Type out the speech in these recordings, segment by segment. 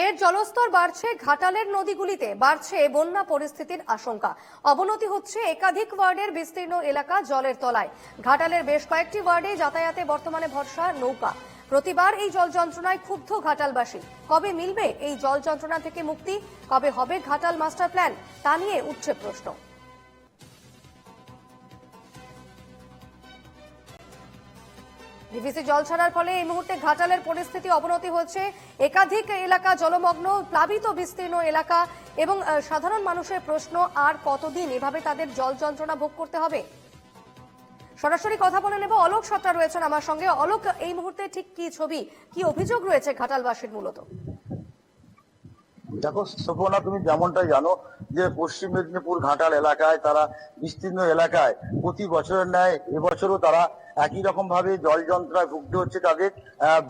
ফের জলস্তর বাড়ছে ঘাটালের নদীগুলিতে, বাড়ছে বন্যা পরিস্থিতির আশঙ্কা। অবনতি হচ্ছে একাধিক ওয়ার্ডের বিস্তীর্ণ এলাকা জলের তলায়। ঘাটালের বেশ কয়েকটি ওয়ার্ডে যাতায়াতে বর্তমানে ভরসা নৌকা। প্রতিবার এই জল যন্ত্রণায় ক্ষুব্ধ ঘাটালবাসী। কবে মিলবে এই জল যন্ত্রণা থেকে মুক্তি? কবে হবে ঘাটাল মাস্টার প্ল্যান? তা নিয়ে উঠছে প্রশ্ন। ডিভিসি জল ছাড়ার ফলে এই মুহূর্তে ঘাটালের পরিস্থিতি অবনতি হচ্ছে একাধিক এলাকা জলমগ্ন, প্লাবিত বিস্তীর্ণ এলাকা এবং সাধারণ মানুষের প্রশ্ন, আর কতদিন এভাবে তাদের জল যন্ত্রণা ভোগ করতে হবে? সরাসরি কথা বলে নেব, অলোক সত্তা রয়েছেন আমার সঙ্গে। অলোক, এই মুহূর্তে ঠিক কি ছবি, কি অভিযোগ রয়েছে ঘাটালবাসীর মূলত? দেখো সুপর্ণা তুমি যেমনটাই জানো যে পশ্চিম মেদিনীপুর ঘাটাল এলাকায় তারা বিস্তীর্ণ এলাকায় প্রতি বছরের ন্যায় এবছরও তারা একই রকম ভাবে জল যন্ত্রণায় ভুগতে হচ্ছে তাদের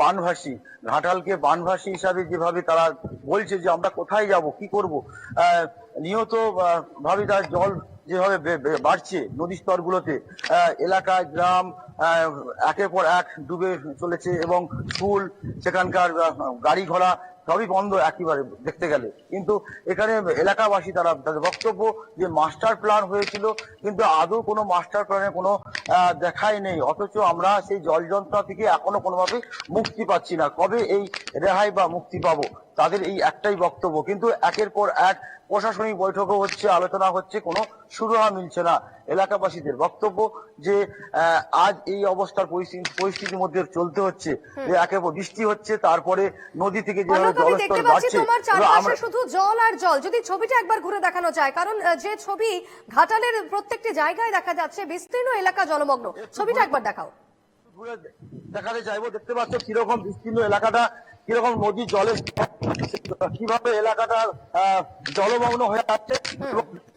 বানভাসী। ঘাটালকে বানভাসী হিসাবে যেভাবে তারা বলছে যে আমরা কোথায় যাব, কি করব নিয়ত ভাবে তার জল যেভাবে বাড়ছে নদী স্তরগুলোতে এলাকায় গ্রাম একের পর এক ডুবে চলেছে এবং স্কুল, সেখানকার গাড়ি ঘোড়া সবই বন্ধ একেবারে দেখতে গেলে। কিন্তু এখানে এলাকাবাসী তারা তাদের বক্তব্য যে মাস্টার প্ল্যান হয়েছিল, কিন্তু আদৌ কোনো মাস্টার প্ল্যানে কোনো দেখাই নেই। অথচ আমরা সেই জল যন্ত্রণা থেকে এখনও কোনোভাবে মুক্তি পাচ্ছি না। কবে এই রেহাই বা মুক্তি পাবো? তাদের এই একটাই বক্তব্য। কিন্তু একের পর এক প্রশাসনিক বৈঠকও হচ্ছে আলোচনা হচ্ছে কোনো সুরাহা মিলছে না এলাকাবাসীদের। বক্তব্য যে আজ এই অবস্থার পরিস্থিতি পরিস্থিতির মধ্যে চলতে হচ্ছে যে একের পর বৃষ্টি হচ্ছে তারপরে নদী থেকে যেভাবে জলস্তর বাড়ছে শুধু জল আর জল। যদি ছবিটা একবার ঘুরে দেখানো যায় কারণ যে ছবি ঘাটালের প্রত্যেকটি জায়গায় দেখা যাচ্ছে বিস্তীর্ণ এলাকা জলমগ্ন। ছবিটা একবার দেখাও। ঘুরে দেখাতে চাইব দেখতে পাচ্ছ কীরকম বিস্তীর্ণ এলাকাটা কীরকম নদী জলে কীভাবে এলাকাটা আহ, জলমগ্ন হয়ে আছে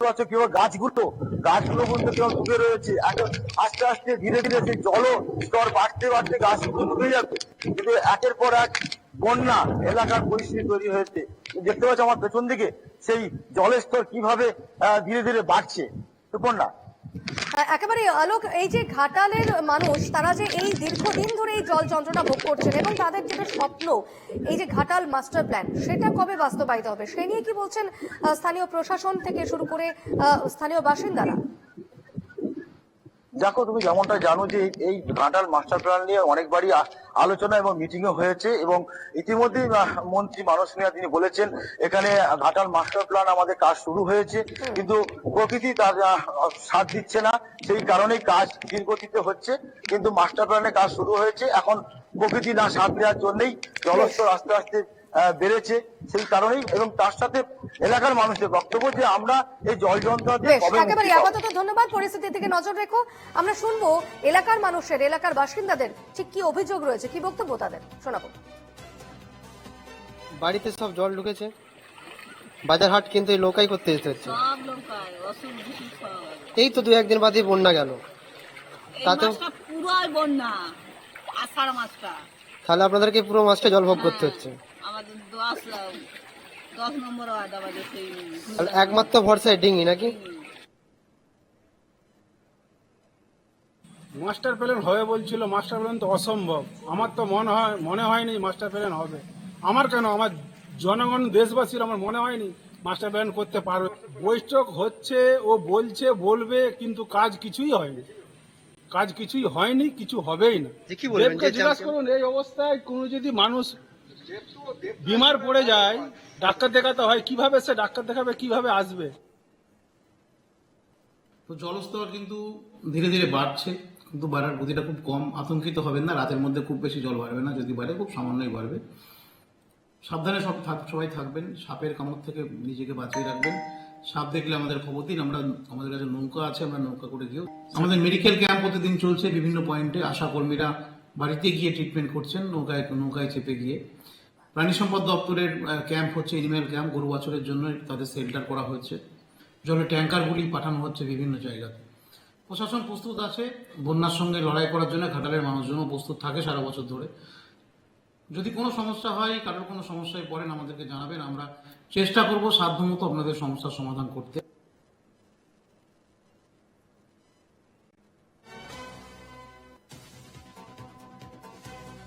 পাচ্ছ কীভাবে গাছগুলো গাছগুলো কিন্তু কীরকম ডুবে রয়েছে। আস্তে আস্তে ধীরে ধীরে সেই জল স্তর বাড়তে বাড়তে গাছগুলো ডুবে যাবে। কিন্তু একের পর এক বন্যা এলাকার পরিস্থিতি তৈরি হয়েছে। দেখতে পাচ্ছ আমার পেছন দিকে সেই জলের স্তর কীভাবে ধীরে ধীরে বাড়ছে। আহ, একেবারে আলোক, এই যে ঘাটালের মানুষ, তারা যে এই দীর্ঘদিন ধরে এই জল যন্ত্রণা ভোগ করছেন এবং তাদের যেটা স্বপ্ন, এই যে ঘাটাল মাস্টার প্ল্যান, সেটা কবে বাস্তবায়িত হবে? সে নিয়ে কি বলছেন স্থানীয় প্রশাসন থেকে শুরু করে স্থানীয় বাসিন্দারা? দেখো, তুমি যেমনটা জানো যে এই- ঘাটাল মাস্টার প্ল্যান নিয়ে অনেকবারই আলোচনা এবং মিটিংও হয়েছে এবং ইতিমধ্যেই মন্ত্রী মানস মিয়া তিনি বলেছেন, এখানে ঘাটাল মাস্টার প্ল্যান আমাদের কাজ শুরু হয়েছে, কিন্তু প্রকৃতি তার সাথ দিচ্ছে না। সেই কারণেই কাজ ধীর গতিতে হচ্ছে, কিন্তু মাস্টার প্ল্যানের কাজ শুরু হয়েছে। এখন প্রকৃতি না সাথ দেওয়ার জন্যই জলস্তর আস্তে আস্তে বেড়েছে সেই কারণেই এবং তার সাথে এলাকার মানুষের বক্তব্য যে আমরা এই জল যন্ত্রণা একেবারে আপাতত ধন্যবাদ। পরিস্থিতির দিকে নজর রেখো। আমরা শুনব এলাকার মানুষের এলাকার বাসিন্দাদের ঠিক কি অভিযোগ রয়েছে কি বক্তব্য তাদের? শোনাবো। বাড়িতে সব জল ঢুকেছে। বাজার হাট কিন্তু এই নৌকাই করতে যেতে হচ্ছে এই তো দু একদিন বাদে বন্যা গেল। তাতে পুরাই বন্যা আষাঢ় মাসটা তাহলে আপনাদেরকে পুরো মাসটা জল ভোগ করতে হচ্ছে। আমাদের দশ দশ নম্বর ওয়ার্ড আমাদের সেই একমাত্র ভরসায় ডিঙি নাকি? মাস্টার প্ল্যান হবে বলছিল মাস্টার প্ল্যান তো অসম্ভব। আমার তো মনে হয় মনে হয়নি মাস্টার প্ল্যান হবে। আমার কেন? আমার জনগণ দেশবাসীর আমার মনে হয়নি মাস্টার প্ল্যান করতে পারবে। বৈঠক হচ্ছে ও বলছে বলবে কিন্তু কাজ কিছুই হয়নি। কাজ কিছুই হয়নি কিছু হবেই না। জিজ্ঞাসা করুন এই অবস্থায় কোনো যদি মানুষ বিমার পড়ে যায়, ডাক্তার দেখাতে হয়, কীভাবে সে ডাক্তার দেখাবে, কীভাবে আসবে? তো জলস্তর কিন্তু ধীরে ধীরে বাড়ছে, কিন্তু বাড়ার গতিটা খুব কম। আতঙ্কিত হবেন না, রাতের মধ্যে খুব বেশি জল বাড়বে না, যদি বাড়ে খুব সামান্যই বাড়বে। সাবধানে সব সবাই থাকবেন, সাপের কামড় থেকে নিজেকে বাঁচিয়ে রাখবেন। সাপ দেখলে আমাদের খবর দিন, আমরা, আমাদের কাছে নৌকা আছে, আমরা নৌকা করে গিয়েও। আমাদের মেডিকেল ক্যাম্প প্রতিদিন চলছে, বিভিন্ন পয়েন্টে আশা কর্মীরা বাড়িতে গিয়ে ট্রিটমেন্ট করছেন, নৌকায় নৌকায় চেপে গিয়ে। প্রাণী সম্পদ দপ্তরের ক্যাম্প হচ্ছে এনিম্যাল ক্যাম্প, গরু বাছরের জন্য তাদের সেন্টার করা হচ্ছে জলের ট্যাঙ্কারগুলি পাঠানো হচ্ছে বিভিন্ন জায়গাতে। প্রশাসন প্রস্তুত আছে বন্যার সঙ্গে লড়াই করার জন্য, ঘাটালের মানুষজনও প্রস্তুত থাকে সারা বছর ধরে। যদি কোনো সমস্যা হয়, কারোর কোনো সমস্যায় পড়েন আমাদেরকে জানাবেন, আমরা চেষ্টা করব সাধ্যমতো আপনাদের সমস্যার সমাধান করতে।